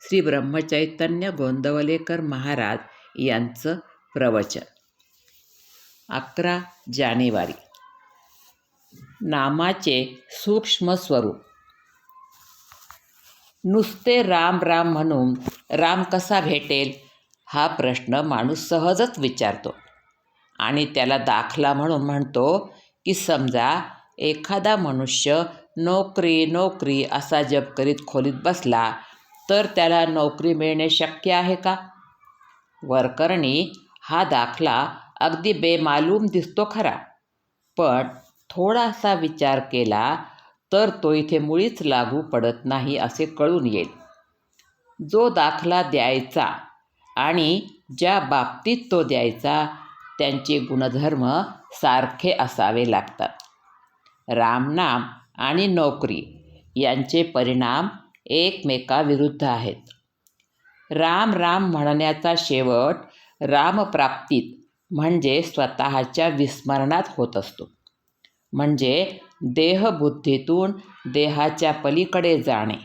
श्री ब्रह्मचैतन्य गोंदवलेकर महाराज यांचं प्रवचन. अकरा जानेवारी. नामाचे सूक्ष्म स्वरूप. नुसते राम राम म्हणून राम कसा भेटेल? हा प्रश्न माणूस सहजच विचारतो. आणि त्याला दाखला म्हणून म्हणतो की समजा एखादा मनुष्य नोकरी नोकरी असा जप करीत खोलीत बसला तर त्याला नोकरी मिळणे शक्य आहे का? वरकरणी हा दाखला अगदी बेमालूम दिसतो खरा. पण थोडासा विचार केला तर तो इथे मुळीच लागू पडत नाही असे कळून येईल. जो दाखला द्यायचा आणि ज्या बाबतीत तो द्यायचा त्यांचे गुणधर्म सारखे असावे लागतात. रामनाम आणि नोकरी यांचे परिणाम एकमेकाविरुद्ध आहेत. राम राम म्हणण्याचा शेवट रामप्राप्तीत म्हणजे स्वतःच्या विस्मरणात होत असतो. म्हणजे देहबुद्धीतून देहाच्या पलीकडे जाणे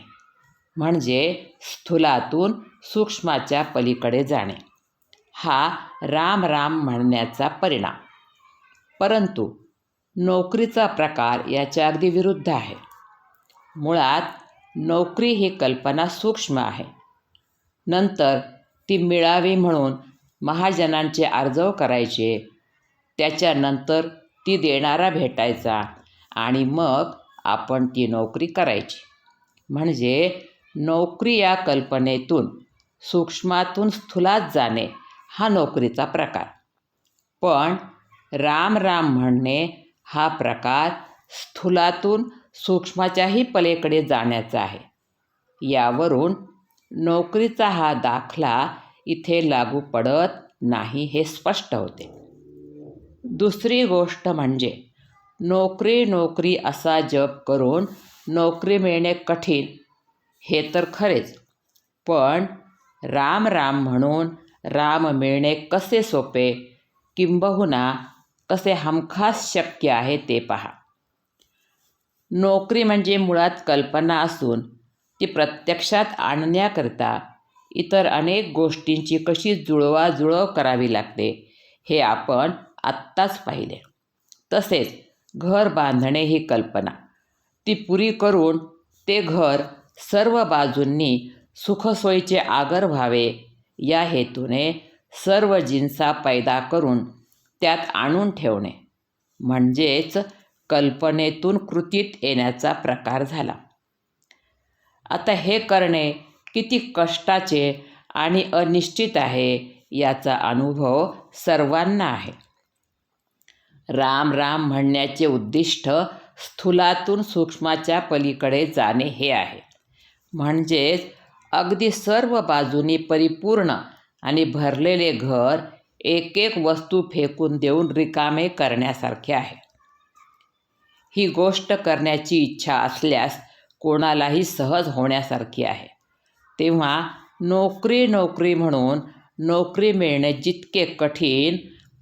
म्हणजे स्थूलातून सूक्ष्माच्या पलीकडे जाणे. हा राम राम म्हणण्याचा परिणाम. परंतु नोकरीचा प्रकार याच्या अगदी विरुद्ध आहे. मुळात नोकरी ही कल्पना सूक्ष्म आहे. नंतर ती मिळावी म्हणून महाजनांचे आर्जव करायचे. त्याच्यानंतर ती देणारा भेटायचा आणि मग आपण ती नोकरी करायची. म्हणजे नोकरी या कल्पनेतून सूक्ष्मातून स्थूलात जाणे हा नोकरीचा प्रकार. पण राम राम म्हणणे हा प्रकार स्थूलातून सूक्ष्माच्याही पलीकडे जाण्याचा आहे. यावरून नोकरीचा हा दाखला इथे लागू पडत नाही हे स्पष्ट होते. दुसरी गोष्ट म्हणजे नोकरी नोकरी असा जप करून नोकरी मिळणे कठीण हे तर खरेच. पण राम राम म्हणून राम मिळणे कसे सोपे? किंबहुना कसे हमखास शक्य आहे ते पहा. नोकरी म्हणजे मुळात कल्पना असून ती प्रत्यक्षात आणण्याकरता इतर अनेक गोष्टींची कशी जुळवाजुळव करावी लागते हे आपण आत्ताच पाहिले. तसेच घर बांधणे ही कल्पना. ती पुरी करून ते घर सर्व बाजूंनी सुखसोयीचे आगर व्हावे या हेतूने सर्व जिन्सा पैदा करून त्यात आणून ठेवणे. म्हणजेच कल्पनेतून कृतीत येण्याचा प्रकार झाला. आता हे करणे किती कष्टाचे आणि अनिश्चित आहे याचा अनुभव सर्वांना आहे. राम राम म्हणण्याचे उद्दिष्ट स्थूलातून सूक्ष्माच्या पलीकडे जाणे हे आहे. म्हणजेच अगदी सर्व बाजूनी परिपूर्ण आणि भरलेले घर एक एक वस्तू फेकून देऊन रिकामे करण्यासारखे आहे. ही गोष्ट करण्याची इच्छा असल्यास कोणालाही सहज होण्यासारखी आहे. तेव्हा नोकरी नोकरी म्हणून नोकरी मिळणे जितके कठीण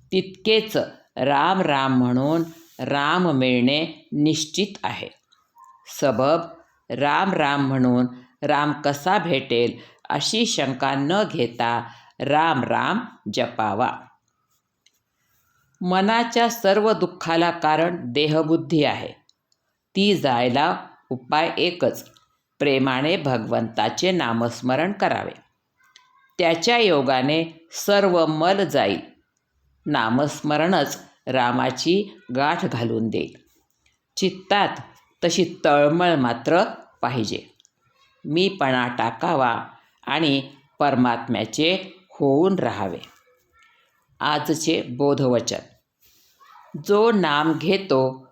तितकेच राम राम म्हणून राम मिळणे निश्चित आहे. सबब राम राम म्हणून राम कसा भेटेल अशी शंका न घेता राम राम जपावा. मनाच्या सर्व दुःखाला कारण देहबुद्धी आहे. ती जायला उपाय एकच प्रेमाने भगवंताचे नामस्मरण करावे. त्याच्या योगाने सर्व मल जाईल. नामस्मरणच रामाची गाठ घालून देईल. चित्तात तशी तळमळ मात्र पाहिजे. मीपणा टाकावा आणि परमात्म्याचे होऊन राहावे. आजचे बोधवचन. जो नाम घेतो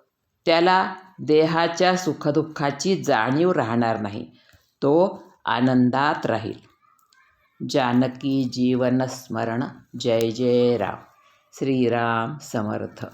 त्याला देहाच्या सुखदुःखाची जाणीव राहणार नाही. तो आनंदात राहील. जानकी जीवनस्मरण जय जय राम. श्रीराम समर्थ.